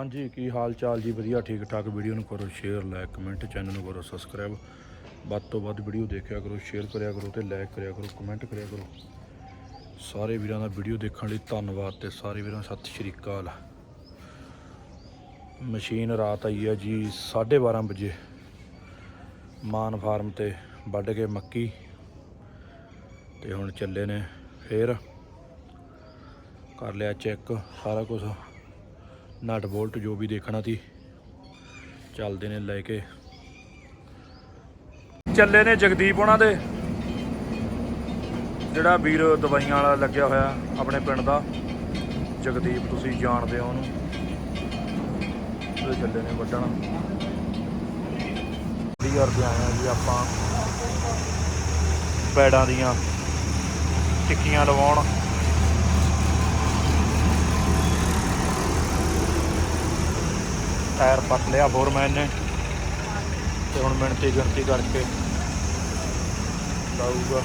ਹਾਂਜੀ, ਕੀ ਹਾਲ ਚਾਲ ਜੀ? ਵਧੀਆ, ਠੀਕ ਠਾਕ। ਵੀਡੀਓ ਨੂੰ ਕਰੋ ਸ਼ੇਅਰ ਲਾਇਕ ਕਮੈਂਟ ਚੈਨਲ ਨੂੰ ਕਰੋ ਸਬਸਕ੍ਰਾਈਬ ਵੱਧ ਤੋਂ ਵੱਧ ਵੀਡੀਓ ਦੇਖਿਆ ਕਰੋ ਸ਼ੇਅਰ ਕਰਿਆ ਕਰੋ ਤੇ ਲਾਈਕ ਕਰਿਆ ਕਰੋ ਕਮੈਂਟ ਕਰਿਆ ਕਰੋ। ਸਾਰੇ ਵੀਰਾਂ ਦਾ ਵੀਡੀਓ ਦੇਖਣ ਲਈ ਧੰਨਵਾਦ ਤੇ ਸਾਰੇ ਵੀਰਾਂ ਨੂੰ ਸਤਿ ਸ਼੍ਰੀ ਅਕਾਲ। ਮਸ਼ੀਨ ਰਾਤ ਆਈ ਹੈ ਜੀ 12:30 ਵਜੇ। ਮਾਨ ਫਾਰਮ ਤੇ ਵੱਢ ਕੇ ਮੱਕੀ ਤੇ ਹੁਣ ਚੱਲੇ ਨੇ ਫੇਰ। ਕਰ ਲਿਆ ਚੈੱਕ ਸਾਰਾ ਕੁਝ ਨਟ ਬੋਲਟ ਜੋ ਵੀ ਦੇਖਣਾ ਸੀ, ਚੱਲਦੇ ਨੇ ਲੈ ਕੇ। ਚੱਲੇ ਨੇ ਜਗਦੀਪ ਉਹਨਾਂ ਦੇ। ਜਿਹੜਾ ਵੀਰ ਦਵਾਈਆਂ ਵਾਲਾ ਲੱਗਿਆ ਹੋਇਆ ਆਪਣੇ ਪਿੰਡ ਦਾ, ਜਗਦੀਪ ਤੁਸੀਂ ਜਾਣਦੇ ਹੋ ਉਹਨੂੰ। ਉਹ ਚੱਲੇ ਨੇ ਵੱਢਣ। ਕਲੀਅਰ ਤੇ ਆਏ ਆ ਜੀ ਆਪਾਂ। ਪੈੜਾਂ ਦੀਆਂ, ਟਿੱਕੀਆਂ ਲਵਾਉਣ। ਟਾਇਰ ਪੱਟ ਲਿਆ ਫੋਰਮੈਨ ਨੇ ਤੇ ਹੁਣ ਮਿਣਤੀ ਗਿਣਤੀ ਕਰਕੇ ਲਾਊਗਾ।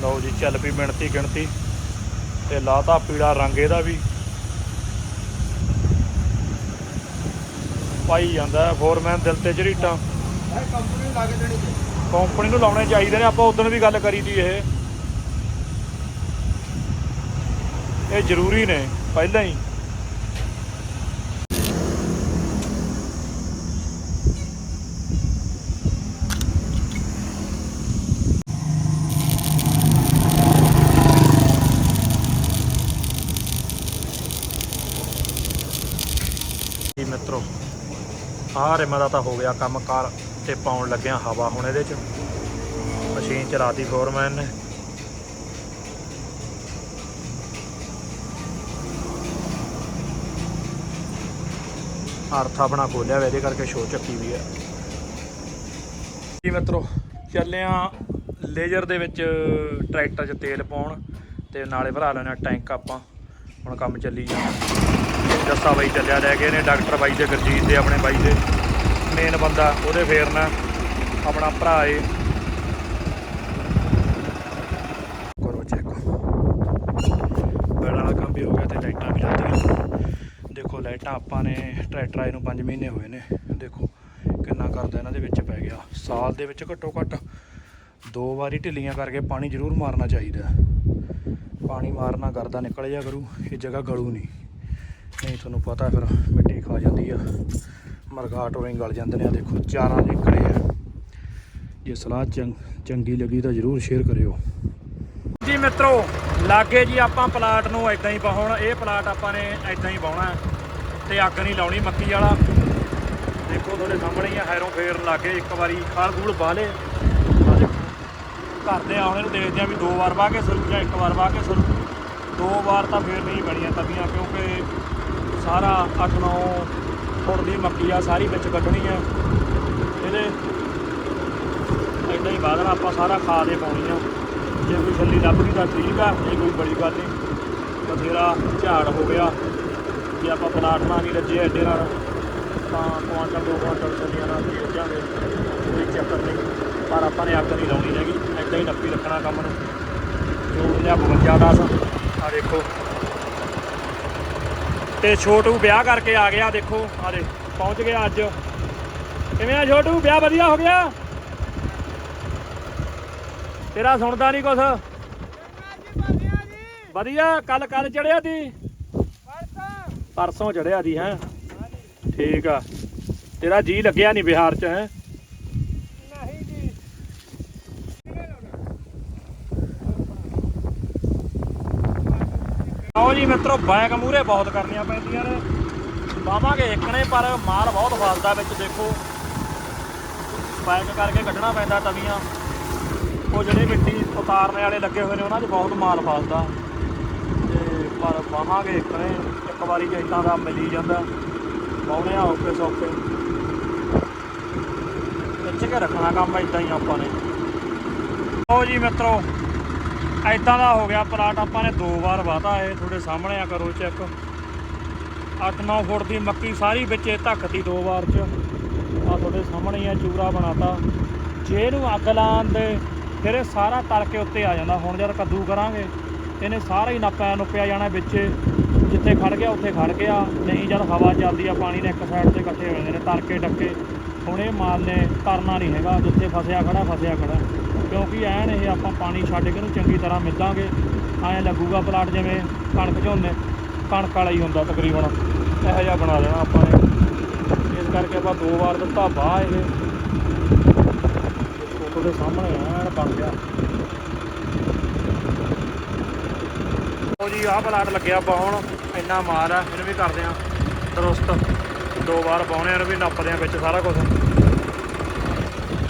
ਲਓ ਜੀ, ਚੱਲ ਪਈ ਮਿਣਤੀ ਗਿਣਤੀ ਤੇ ਲਾਤਾ ਪੀੜਾ ਰੰਗ ਇਹਦਾ ਵੀ। ਪਾਈ ਜਾਂਦਾ ਹੈ ਫੋਰਮੈਨ ਦਿਲ ਤੇ ਝਰੀਟਾਂ। ਕੰਪਨੀ ਨੂੰ ਲਾ ਕੇ ਕੰਪਨੀ ਨੂੰ ਲਾਉਣੇ ਚਾਹੀਦੇ ਨੇ, ਆਪਾਂ ਉਦੋਂ ਵੀ ਗੱਲ ਕਰੀ ਦੀ ਇਹ। ਇਹ ਜ਼ਰੂਰੀ ਨੇ, ਪਹਿਲਾਂ ਹੀ ਜੀ ਮਿੱਤਰੋ ਆਹ ਦਾ ਤਾਂ ਹੋ ਗਿਆ ਕੰਮ ਕਾਰ ਤੇ ਪਾਉਣ ਲੱਗਿਆ ਹਵਾ ਹੁਣ ਇਹਦੇ ਚ। ਮਸ਼ੀਨ ਚਲਾਤੀ ਫੋਰਮੈਨ ਨੇ। ਅਰਥ ਆਪਣਾ ਖੋਲਿਆ ਵਾ, ਇਹਦੇ ਕਰਕੇ ਸ਼ੋ ਚੱਕੀ ਵੀ ਹੈ ਜੀ ਮਿੱਤਰੋ, ਚੱਲੇ ਆ ਲੇਜ਼ਰ ਦੇ ਵਿੱਚ ਟਰੈਕਟਰ 'ਚ ਤੇਲ ਪਾਉਣ ਤੇ ਨਾਲੇ ਭਰਾ ਲੈਣਾ ਟੈਂਕ ਆਪਾਂ। ਹੁਣ ਕੰਮ ਚੱਲੀ ਜਾਂਦਾ। ਜੱਸਾ ਬਾਈ ਚੱਲਿਆ ਲੈ ਗਏ ਨੇ ਡਾਕਟਰ ਬਾਈ ਦੇ ਗੁਰਜੀਤ ਦੇ, ਆਪਣੇ ਬਾਈ ਦੇ। ਮੇਨ ਬੰਦਾ, ਉਹਦੇ ਫੇਰਨਾ ਆਪਣਾ ਭਰਾ ਏ। ਕਰੋ ਚੈੱਕ ਬੈਲ ਵਾਲਾ ਕੰਮ ਵੀ ਹੋ ਗਿਆ ਤੇ ਲਾਈਟਾਂ ਵੀ ਲੱਗਦੀਆਂ ਦੇਖੋ, ਲਾਈਟਾਂ ਆਪਾਂ ਨੇ ਟਰੈਕਟਰ ਆਏ ਨੂੰ 5 ਮਹੀਨੇ ਹੋਏ ਨੇ। ਦੇਖੋ, ਕਿੰਨਾ ਕਰਦਾ ਇਹਨਾਂ ਦੇ ਵਿੱਚ ਪੈ ਗਿਆ। ਸਾਲ ਦੇ ਵਿੱਚ ਘੱਟੋ ਘੱਟ ਦੋ ਵਾਰੀ ਢਿੱਲੀਆਂ ਕਰਕੇ ਪਾਣੀ ਜ਼ਰੂਰ ਮਾਰਨਾ ਚਾਹੀਦਾ ਪਾਣੀ ਮਾਰਨਾ ਕਰਦਾ ਨਿਕਲ ਜਾ ਕਰੂ, ਇਹ ਜਗ੍ਹਾ ਗਲੂ ਨਹੀਂ। ਨਹੀਂ, ਤੁਹਾਨੂੰ ਪਤਾ ਫਿਰ ਮਿੱਟੀ ਖਾ ਜਾਂਦੀ ਆ। ਮਰਗਾ ਹੋਰੇ ਗਲ ਜਾਂਦੇ ਨੇ ਆ ਦੇਖੋ, ਚਾਰਾਂ ਨਿਕਲੇ ਆ। ਜੇ ਸਲਾਹ ਚੰਗ, ਚੰਗੀ ਲੱਗੀ ਤਾਂ ਜਰੂਰ ਸ਼ੇਅਰ ਕਰਿਓ। ਜੀ ਮਿੱਤਰੋ, ਲਾਗੇ ਜੀ ਆਪਾਂ ਪਲਾਟ ਨੂੰ ਐਦਾਂ ਹੀ ਪਾਉਣ ਇਹ ਪਲਾਟ ਆਪਾਂ ਨੇ ਐਦਾਂ ਹੀ ਪਾਉਣਾ ਹੈ, ਤੇ ਅੱਗ ਨਹੀਂ ਲਾਉਣੀ ਮੱਕੀ ਵਾਲਾ। ਦੇਖੋ ਤੁਹਾਡੇ ਸਾਹਮਣੇ ਹੀ ਆ, ਹੈਰੋਂ ਫੇਰ ਲਾਗੇ ਇੱਕ ਵਾਰੀ ਖਾਲ ਖੂਲ ਬਾਹ ਲੇ ਆ ਦੇਖੋ ਘਰ ਦੇ ਆਉਣੇ ਨੂੰ ਦੇਖਦੇ ਆ ਵੀ ਦੋ ਵਾਰ ਵਾਹ ਕੇ ਸਰੂ ਜਾਂ ਇੱਕ ਵਾਰ ਵਾਹ ਕੇ ਸਰੂ। ਦੋ ਵਾਰ ਤਾਂ ਫੇਰ ਨਹੀਂ ਬਣੀਆਂ ਤਵੀਆਂ ਕਿਉਂਕਿ ਸਾਰਾ 8-9 ਫੁੱਟ ਦੀ ਮੱਕੀ ਆ, ਸਾਰੀ ਵਿੱਚ ਕੱਢਣੀ ਆ। ਇਹਦੇ ਐਡਾ ਹੀ ਬਾਦਣਾ ਆਪਾਂ ਸਾਰਾ ਖਾ ਦੇ ਪਾਉਣੀ ਆ। ਜੇ ਕੋਈ ਛੱਲੀ ਲੱਭ ਗਈ ਤਾਂ ਠੀਕ ਆ, ਇਹ ਕੋਈ ਬੜੀ ਗੱਲ ਨਹੀਂ। ਬਥੇਰਾ ਝਾੜ ਹੋ ਗਿਆ। ਜੇ ਆਪਾਂ ਪਲਾਟ ਨਾਲ ਨਹੀਂ ਰੱਜੇ ਐਡੇ ਨਾਲ, ਤਾਂ ਕੁਆਂਟਲ, ਦੋ ਕੁਆਂਟਲ ਛੱਲੀਆਂ ਨਾਲ ਦੇ ਜਾਾਂਗੇ ਕੋਈ ਚੱਕਰ ਨਹੀਂ। ਪਰ ਆਪਾਂ ਨੇ ਅੱਗ ਨਹੀਂ ਲਾਉਣੀ ਹੈਗੀ। ਐਦਾਂ ਹੀ ਨੱਪੀ ਰੱਖਣਾ ਕੰਮ ਨੂੰ। ਜੋੜ ਲਿਆ 52 ਦਸ ਆ ਦੇਖੋ। ਤੇ ਛੋਟੂ ਵਿਆਹ ਕਰਕੇ ਆ ਗਿਆ, ਦੇਖੋ, ਆ ਦੇ ਪਹੁੰਚ ਗਿਆ ਅੱਜ। ਕਿਵੇਂ ਆ ਛੋਟੂ? ਵਿਆਹ ਵਧੀਆ ਹੋ ਗਿਆ? ਤੇਰਾ ਸੁਣਦਾ ਨਹੀਂ ਕੁਛ? ਵਧੀਆ ਕੱਲ ਕੱਲ ਚੜਿਆ ਤੀ? ਪਰਸੋਂ ਚੜਿਆ ਦੀ ਹੈ? ਠੀਕ ਆ। ਤੇਰਾ ਜੀ ਲੱਗਿਆ ਨਹੀਂ ਬਿਹਾਰ ਚ, ਹੈ? ਆਓ ਜੀ ਮਿੱਤਰੋ, ਬੈਗ ਮੂਰੇ ਬਹੁਤ ਕਰਨੀਆਂ ਪੈਂਦੀਆਂ ਨੇ। ਪਾਵਾਂਗੇ ਇੱਕਣੇ ਪਰ ਮਾਲ ਬਹੁਤ ਫਸਦਾ ਵਿੱਚ, ਦੇਖੋ। ਬੈਗ ਕਰਕੇ ਕੱਢਣਾ ਪੈਂਦਾ ਤਵੀਆਂ। ਉਹ ਜਿਹੜੇ ਮਿੱਟੀ ਉਤਾਰਨੇ ਵਾਲੇ ਲੱਗੇ ਹੋਏ ਨੇ, ਉਹਨਾਂ 'ਚ ਬਹੁਤ ਮਾਲ ਫਸਦਾ ਤੇ ਪਰ ਪਾਵਾਂਗੇ ਇੱਕਣੇ ਇੱਕ ਵਾਰੀ ਜੇ ਇਦਾਂ ਦਾ ਮਿਲੀ ਜਾਂਦਾ। ਪਾਉਣੇ ਆ ਔਖੇ ਸੌਖੇ। ਖਿੱਚ ਕੇ ਰੱਖਣਾ ਕੰਮ ਇਦਾਂ ਹੀ ਆਪਾਂ ਨੇ। ਆਓ ਜੀ ਮਿੱਤਰੋ ਐਦਾਂ ਦਾ ਹੋ ਗਿਆ, ਪਲਾਟ ਆਪਾਂ ਨੇ ਦੋ ਵਾਰ ਵਾਤਾ ਇਹ ਤੁਹਾਡੇ ਸਾਹਮਣੇ ਆ, ਕਰੋ ਚੈੱਕ 8-9 ਫੁੱਟ ਦੀ ਮੱਕੀ ਸਾਰੀ ਵਿੱਚੇ ਧੱਕਤੀ ਦੋ ਵਾਰ ਚ। ਆ ਤੁਹਾਡੇ ਸਾਹਮਣੇ ਹੀ ਆ, ਚੂਰਾ ਬਣਾਤਾ। ਜੇ ਇਹਨੂੰ ਅੱਗ ਲਾਉਣ ਦੇ, ਫਿਰ ਇਹ ਸਾਰਾ ਤਲ ਕੇ ਉੱਤੇ ਆ ਜਾਂਦਾ। ਹੁਣ ਜਦ ਕੱਦੂ ਕਰਾਂਗੇ, ਇਹਨੇ ਸਾਰਾ ਹੀ ਨੱਪਿਆ ਨੁੱਪਿਆ ਜਾਣਾ ਵਿੱਚੇ। ਜਿੱਥੇ ਖੜ ਗਿਆ, ਉੱਥੇ ਖੜ ਗਿਆ। ਨਹੀਂ ਜਦ ਹਵਾ ਚੱਲਦੀ ਆ, ਪਾਣੀ ਨੇ ਇੱਕ ਸਾਈਡ ਤੇ ਇਕੱਠੇ ਹੋ ਜਾਂਦੇ ਨੇ ਤਰ ਕੇ ਡੱਕੇ ਹੁਣ ਇਹ ਮਾਲ ਨੇ ਤਰਨਾ ਨਹੀਂ ਹੈਗਾ, ਜਿੱਥੇ ਫਸਿਆ ਖੜਾ ਫਸਿਆ ਖੜਾ। ਕਿਉਂਕਿ ਐਨ ਇਹ ਆਪਾਂ ਪਾਣੀ ਛੱਡ ਕੇ ਇਹਨੂੰ ਚੰਗੀ ਤਰ੍ਹਾਂ ਮਿੱਦਾਂਗੇ ਐਂ ਲੱਗੂਗਾ ਪਲਾਟ ਜਿਵੇਂ ਕਣਕ ਝੋਨੇ, ਕਣਕ ਵਾਲਾ ਹੀ ਹੁੰਦਾ ਤਕਰੀਬਨ। ਇਹੋ ਜਿਹਾ ਬਣਾ ਲੈਣਾ ਆਪਾਂ ਨੇ। ਇਸ ਕਰਕੇ ਆਪਾਂ ਦੋ ਵਾਰ ਦਿੱਤਾ ਬਾਹ ਇਹ। ਫੋਟੋ ਦੇ ਸਾਹਮਣੇ ਐਨ ਬਣ ਗਿਆ। ਉਹ ਜੀ, ਆਹ ਪਲਾਟ ਲੱਗਿਆ ਪਾਉਣ ਇੰਨਾ ਮਾਲ ਆ, ਇਹਨੂੰ ਵੀ ਕਰਦੇ ਆ ਦਰੁਸਤ ਦੋ ਵਾਰ ਪਾਉਣੇ ਇਹਨੂੰ ਵੀ ਨੱਪਦੇ ਆ ਵਿੱਚ ਸਾਰਾ ਕੁਝ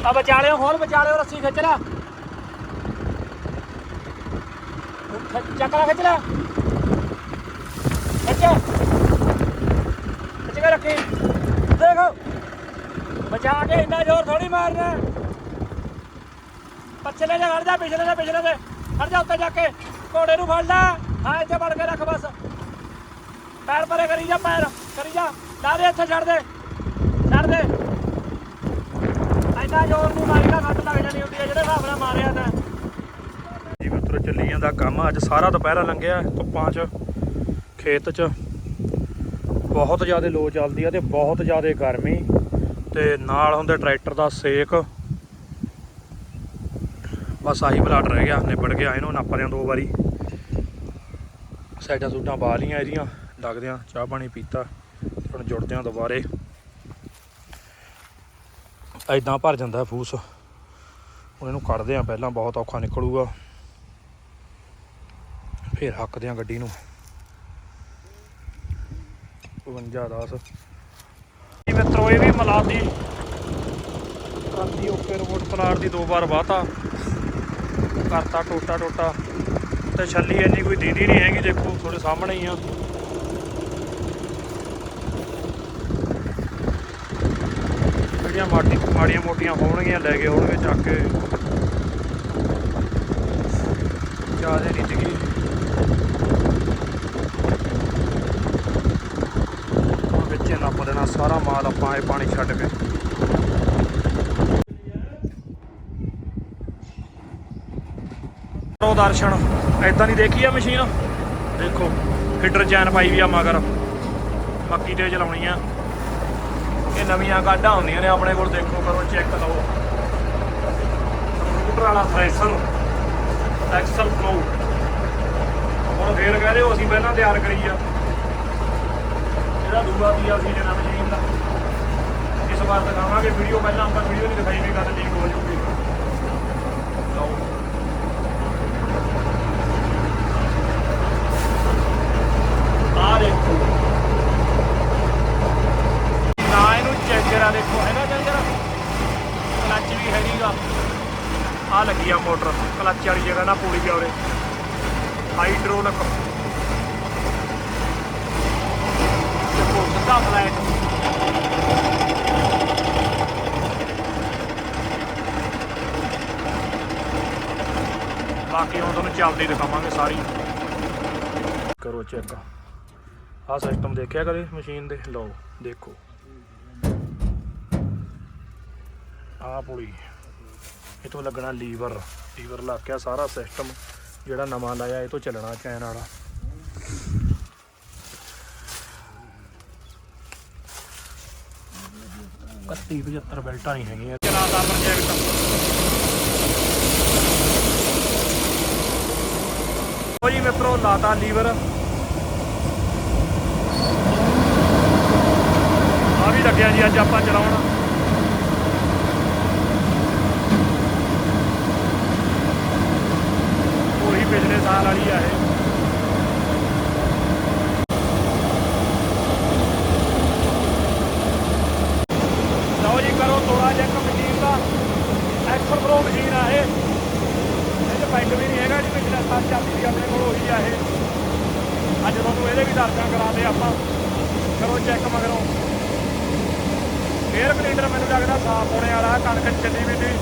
ਆ ਵਿਚਾਲਿਓ ਖੋਲ ਵਿਚਾਲਿਓ ਰੱਸੀ ਖਿੱਚ ਲੈ ਖਿੱਚ- ਚੱਕ ਲੈ ਖਿੱਚ ਲੈ। ਖਿੱਚ। ਖਿੱਚ ਕੇ ਰੱਖੀ। ਦੇਖੋ। ਬਚਾ ਕੇ ਇੰਨਾ ਜ਼ੋਰ ਥੋੜੀ ਮਾਰਨਾ। ਪਛਲੇ ਜਾ ਖੜ ਜਾ, ਪਿਛਲੇ ਜਾ, ਪਿਛਲੇ ਤੇ ਖੜ ਜਾ ਉੱਤੇ ਜਾ ਕੇ। ਘੋੜੇ ਨੂੰ ਫੜ ਲੈ। ਹਾਂ, ਇੱਥੇ ਫੜ ਕੇ ਰੱਖ ਬਸ। ਪੈਰ ਪਰੇ ਕਰੀ ਜਾ, ਪੈਰ। ਕਰੀ ਜਾ। ਲਾ ਦੇ, ਇੱਥੇ ਛੱਡ ਦੇ। ਛੱਡ ਦੇ। ਐਨਾ ਜ਼ੋਰ ਨਹੀਂ ਮਾਰੀਦਾ ਸੱਟ ਲੱਗ ਜਾਣੀ ਹੁੰਦੀ ਹੈ, ਜਿਹੜੇ ਹਿਸਾਬ ਨਾਲ ਮਾਰਿਆ ਤਾਂ। ਜੀ ਮਿੱਤਰੋ ਚੱਲੀ ਜਾਂਦਾ ਕੰਮ। ਅੱਜ ਸਾਰਾ ਦੁਪਹਿਰਾ ਲੰਘਿਆ ਧੁੱਪਾਂ 'ਚ, ਖੇਤ 'ਚ। ਬਹੁਤ ਜ਼ਿਆਦਾ ਲੋ ਚੱਲਦੀ ਆ ਤੇ ਬਹੁਤ ਜ਼ਿਆਦਾ ਗਰਮੀ। ਤੇ ਨਾਲ ਹੁੰਦੇ ਟਰੈਕਟਰ ਦਾ ਸੇਕ। ਬਸ ਆਹੀ ਪਲਾਟ ਰਹਿ ਗਿਆ, ਨਿਬੜ ਗਿਆ ਇਹਨੂੰ ਨੱਪਦਿਆਂ ਦੋ ਵਾਰੀ। ਸਾਈਡਾਂ ਸੂਟਾਂ ਪਾ ਲੀਆਂ ਇਹਦੀਆਂ ਲੱਗਦਿਆਂ ਚਾਹ ਪਾਣੀ ਪੀਤਾ, ਹੁਣ ਜੁੜਦੇ ਆ ਦੁਬਾਰੇ। ਐਦਾਂ ਭਰ ਜਾਂਦਾ ਫੂਸ। ਹੁਣ ਇਹਨੂੰ ਕੱਢਦੇ ਆ ਪਹਿਲਾਂ, ਬਹੁਤ ਔਖਾ ਨਿਕਲੂਗਾ। ਫਿਰ ਹੱਕਦੇ ਆ ਗੱਡੀ ਨੂੰ। 52 10 ਜੀ ਮਿੱਤਰੋ, ਇਹ ਵੀ ਮਲਾਦੀ। ਰਾਤੀ ਓਕੇ ਰਿਪੋਰਟ ਪਲਾਟ ਦੀ ਦੋ ਵਾਰ ਵਾਤਾ। ਕਰਤਾ ਟੋਟਾ ਟੋਟਾ। ਤੇ ਛੱਲੀ ਇੰਨੀ ਕੋਈ ਦੀਦੀ ਨਹੀਂ ਹੈਗੀ, ਦੇਖੋ, ਤੁਹਾਡੇ ਸਾਹਮਣੇ ਹੀ ਆ। ਜਿਹੜੀਆਂ ਮਾਟੀ ਮਾੜੀਆਂ ਮੋਟੀਆਂ ਹੋਣਗੀਆਂ, ਲੈ ਕੇ ਆਉਣਗੇ ਚੱਕ ਕੇ। ਜ਼ਿਆਦਾ ਨਹੀਂ ਡਿੱਗੀ ਹੁਣ ਵਿੱਚੇ ਨੱਪ ਦੇਣਾ ਸਾਰਾ ਮਾਲ ਆਪਾਂ ਇਹ ਪਾਣੀ ਛੱਡ ਕੇ। ਕਰੋ ਦਰਸ਼ਨ ਐਦਾਂ ਨਹੀਂ ਦੇਖੀ ਆ ਮਸ਼ੀਨ? ਦੇਖੋ ਫਿਟਰ ਚੈਨ ਪਾਈ ਵੀ ਆ ਮਗਰ। ਮੱਕੀ ਤੇ ਚਲਾਉਣੀ ਆ। ਇਹ ਨਵੀਆਂ ਗਾਡਾਂ ਹੁੰਦੀਆਂ ਨੇ ਆਪਣੇ ਕੋਲ, ਦੇਖੋ, ਕਰੋ ਚੈੱਕ ਲਓ। ਸਕੂਟਰ ਵਾਲਾ ਥ੍ਰੈਸ਼ਰ ਐਕਸਲ ਫਲੋ ਹੁਣ ਫੇਰ ਕਹਿ ਰਹੇ ਹੋ ਅਸੀਂ ਪਹਿਲਾਂ ਤਿਆਰ ਕਰੀ ਆ। ਇਹਦਾ ਦੂਆ ਤੀਆ ਸੀ ਜਨਾ ਮਸ਼ੀਨ ਦਾ। ਇਸ ਵਾਰ ਦਿਖਾਵਾਂਗੇ ਵੀਡੀਓ ਪਹਿਲਾਂ ਆਪਾਂ ਵੀਡੀਓ ਨਹੀਂ ਦਿਖਾਈ ਵੀ ਗੱਲ ਲੀਕ ਹੋ ਜੂਗੀ। ਆ ਦੇਖੋ। ਨਾ ਇਹਨੂੰ ਚੈਂਜਰ ਆ ਦੇਖੋ ਹੈਗਾ ਚੈਂਜਰ ਕਲੱਚ ਵੀ ਹੈਗੀਗਾ ਆ। ਲੱਗੀ ਆ ਮੋਟਰ ਕਲੱਚ ਵਾਲੀ ਜਗ੍ਹਾ ਨਾ ਪੂਰੀ ਆ ਉਰੇ। ਹਾਈਡ੍ਰੋਲਿਕ ਦੇਖੋ ਸਿੱਧਾ ਫਲੈਟ ਬਾਕੀ ਹੁਣ ਤੁਹਾਨੂੰ ਚੱਲਦੀ ਦਿਖਾਵਾਂਗੇ ਸਾਰੀ ਕਰੋ ਚੈੱਕ। ਆਹ ਸਿਸਟਮ ਦੇਖਿਆ ਕਦੇ ਮਸ਼ੀਨ ਦੇ? ਲਓ, ਦੇਖੋ। ਆ ਪੁਲੀ। ਇਹ ਤੋਂ ਲੱਗਣਾ ਲੀਵਰ। ਲੀਵਰ ਲੱਗ ਗਿਆ ਸਾਰਾ ਸਿਸਟਮ ਜਿਹੜਾ ਨਵਾਂ ਲਾਇਆ, ਇਹ ਤੋਂ ਚੱਲਣਾ ਚੈਨ ਵਾਲਾ। ਕੱਤੀ 75 ਬੈਲਟਾਂ ਨਹੀਂ ਹੈਗੀਆਂ। ਚਲਾਤਾ ਪ੍ਰੋਜੈਕਟ ਉਹ ਜੀ ਮਿੱਤਰੋ, ਲਾਤਾ ਲੀਵਰ। ਆ ਵੀ ਲੱਗਿਆ ਜੀ, ਅੱਜ ਆਪਾਂ ਚਲਾਉਣ ਉਹੀ ਪਿਛਲੇ ਸਾਲ ਵਾਲੀ ਆ ਇਹ ਲਓ ਜੀ ਕਰੋ ਤੋੜਾ ਚੈੱਕ ਮਸ਼ੀਨ ਦਾ ਐਕਸਲ ਪ੍ਰੋ ਮਸ਼ੀਨ ਆ ਇਹ ਇਹਦੇ ਪੈਂਟ ਵੀ ਨਹੀਂ ਹੈਗਾ ਜੀ ਪਿਛਲੇ ਸਾਲ ਚੱਲਦੀ ਆਪਣੇ ਕੋਲ ਉਹੀ ਆ ਇਹ। ਅੱਜ ਤੁਹਾਨੂੰ ਇਹਦੇ ਵੀ ਦਰਸ਼ਨ ਕਰਾਉਂਦੇ ਆਪਾਂ। ਕਰੋ ਚੈੱਕ ਮਗਰੋਂ। 에ਅਰ ਕਲੀਨਰ ਮੈਨੂੰ ਲੱਗਦਾ ਸਾਫ਼ ਹੋਣੇ ਵਾਲਾ, ਕਣਕ 'ਚ ਚੱਲੀ ਵੀ ਸੀ।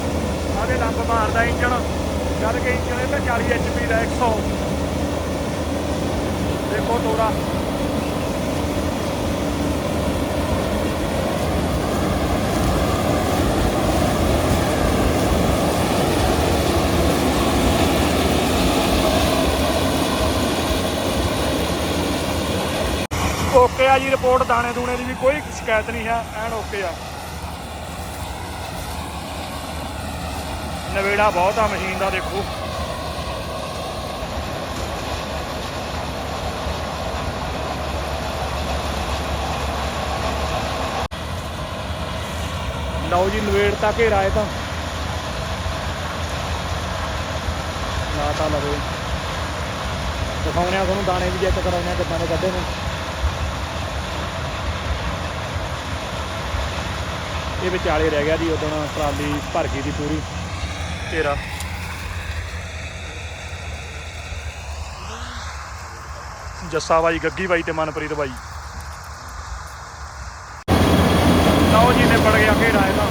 ਆਦੇ ਲੰਬ ਮਾਰਦਾ ਇੰਜਣ। ਜਦ ਕਿ ਇੰਜਣ ਇਹ ਤੇ 40 ਐਚਪੀ ਦਾ 100 ਦੇਖੋ ਤੋੜਾ। ਆ ਜੀ ਰਿਪੋਰਟ ਦਾਣੇ ਦੂਣੇ ਦੀ ਵੀ ਕੋਈ ਸ਼ਿਕਾਇਤ ਨਹੀਂ ਹੈ, ਐਨ ਓਕੇ ਆ। ਨਵੇੜਾ ਬਹੁਤ ਆ ਮਸ਼ੀਨ ਦਾ, ਦੇਖੋ। ਲਓ ਜੀ, ਨਵੇੜ ਤਾਂ ਘੇਰਾ ਹੈ ਤਾਂ। ਲਾ ਤਾਂ ਲਵੇ ਦਿਖਾਉਂਦੇ ਆ ਤੁਹਾਨੂੰ ਦਾਣੇ ਵੀ ਚੈੱਕ ਕਰਾਉਂਦੇ ਆ, ਕਿੱਦਾਂ ਦੇ ਕੱਢੇ ਨੇ। ਇਹ ਵਿਚਾਲੇ ਰਹਿ ਗਿਆ ਜੀ, ਉਦੋਂ ਟਰਾਲੀ ਭਰ ਗਈ ਦੀ ਪੂਰੀ। ਤੇਰਾ। ਜੱਸਾ ਬਾਈ ਗੱਗੀ ਬਾਈ ਤੇ ਮਨਪ੍ਰੀਤ ਬਾਈ। ਲਓ ਜੀ ਨੇ ਪੜ ਗਿਆ ਘੇਰਾ ਇਹਦਾ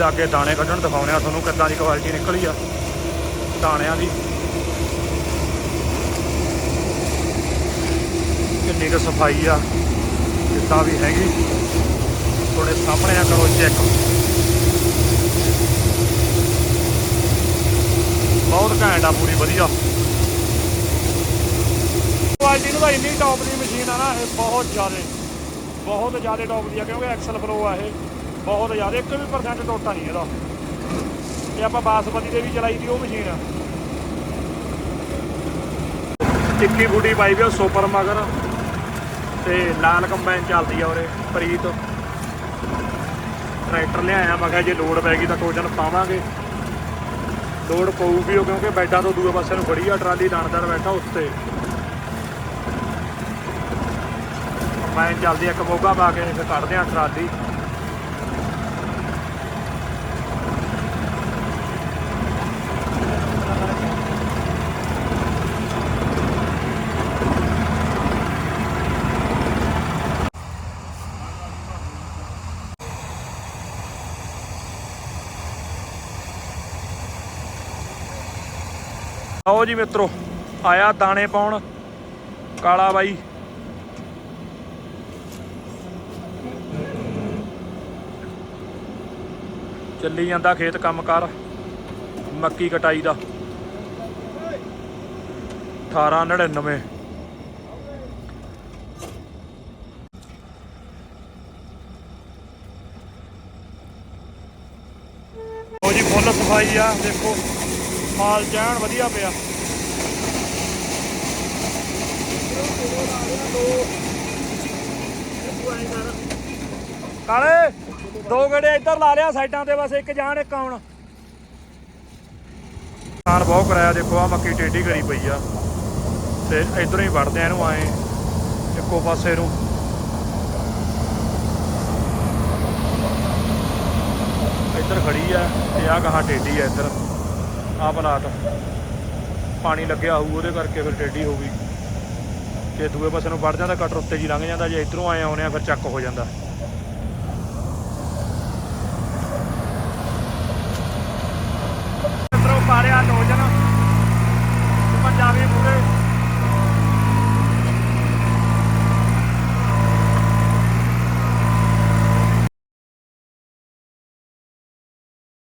ਲਓ ਜੀ ਦਾਣੇ ਕੱਢਣ ਦਿਖਾਉਣੇ ਆ। ਤੁਹਾਨੂੰ ਕਿੱਦਾਂ ਦੀ ਕੁਆਲਿਟੀ ਨਿਕਲੀ ਆ? ਦਾਣਿਆਂ ਦੀ। ਕਿੰਨੀ ਕੁ ਸਫ਼ਾਈ ਆ। ਕਿੱਦਾਂ ਵੀ ਹੈਗੀ। ਤੁਹਾਡੇ ਸਾਹਮਣੇ ਆ, ਕਰੋ ਚੈੱਕ ਬਹੁਤ ਘੈਂਟ ਆ, ਪੂਰੀ ਵਧੀਆ। ਕੁਆਲਿਟੀ ਨੂੰ ਤਾਂ ਇੰਨੀ ਟੌਪ ਦੀ ਮਸ਼ੀਨ ਆ ਨਾ, ਇਹ ਬਹੁਤ ਜ਼ਿਆਦਾ ਬਹੁਤ ਜ਼ਿਆਦਾ ਟੌਪ ਦੀ ਆ, ਕਿਉਂਕਿ ਐਕਸਲ ਪ੍ਰੋ ਆ ਇਹ। ਬਹੁਤ ਜ਼ਿਆਦਾ, ਇੱਕ ਵੀ ਪਰਸੈਂਟ ਟੋਟਾ ਨਹੀਂ ਇਹਦਾ। ਤੇ ਆਪਾਂ ਬਾਸਮਤੀ ਦੇ ਵੀ ਚਲਾਈ ਦੀ ਉਹ ਮਸ਼ੀਨ ਆ ਟਿੱਕੀ ਬੂਟੀ ਪਾਈ ਵੀ ਉਹ ਸੁਪਰ ਮਗਰ, ਤੇ ਲਾਲ ਕੰਬਾਈਨ ਚੱਲਦੀ ਆ ਉਰੇ, ਪ੍ਰੀਤ। ਟਰੈਕਟਰ ਲਿਆਇਆ, ਮੈਂ ਕਿਹਾ ਜੇ ਲੋਡ ਪੈ ਗਈ ਤਾਂ ਟੋਜਨ ਪਾਵਾਂਗੇ। ਲੋਡ ਪਊਗੀ ਉਹ, ਕਿਉਂਕਿ ਬੈਡਾਂ ਤੋਂ ਦੂਏ ਪਾਸੇ ਨੂੰ ਖੜੀ ਆ, ਟਰਾਲੀ ਦਾਣਦਾਰ ਬੈਠਾ ਉੱਤੇ। ਕੰਬਾਈਨ ਚੱਲਦੀ ਆ, ਇੱਕ ਮੋਗਾ ਪਾ ਕੇ ਫਿਰ ਕੱਢਦੇ ਆ ਟਰਾਲੀ। ਆਓ ਜੀ ਮਿੱਤਰੋ, ਆਇਆ ਦਾਣੇ ਪਾਉਣ, ਕਾਲਾ ਬਾਈ। ਚੱਲੀ ਜਾਂਦਾ ਖੇਤ ਕੰਮ ਕਰ ਮੱਕੀ ਕਟਾਈ ਦਾ। 1899 ਉਹ ਜੀ, ਫੁੱਲ ਸਫ਼ਾਈ ਆ, ਦੇਖੋ। ਮਾਲ ਜਾਣ ਵਧੀਆ ਪਿਆ। ਕਾਲੇ, ਦੋ ਗੜੇ ਇੱਧਰ ਲਾ ਲਿਆ ਸਾਈਡਾਂ ਤੇ, ਬਸ ਇੱਕ ਜਾਣ, ਇੱਕ ਆਉਣ। ਖਾਨ ਬਹੁਤ ਕਰਾਇਆ, ਦੇਖੋ ਆ ਮੱਕੀ ਟੇਢੀ ਕਰੀ ਪਈ ਆ। ਤੇ ਇਧਰੋਂ ਹੀ ਵੜਦੇ ਆ ਇਹਨੂੰ ਆਏ, ਇੱਕੋ ਪਾਸੇ ਨੂੰ। ਇੱਧਰ ਖੜੀ ਆ ਤੇ ਆ ਗਾਹਾਂ ਟੇਢੀ ਆ ਇੱਧਰ। ਆ ਪਲਾਟ। ਪਾਣੀ ਲੱਗਿਆ ਹੋਊ, ਉਹਦੇ ਕਰਕੇ ਫਿਰ ਟੇਢੀ ਹੋ ਗਈ। ਜੇ ਦੂਏ ਪਾਸੇ ਨੂੰ ਵੜ ਜਾਂਦਾ, ਕਟਰ ਉੱਤੇ ਜੀ ਲੰਘ ਜਾਂਦਾ, ਜੇ ਇਧਰੋਂ ਆਏ ਆਉਨੇ ਆ, ਫਿਰ ਚੱਕ ਹੋ ਜਾਂਦਾ।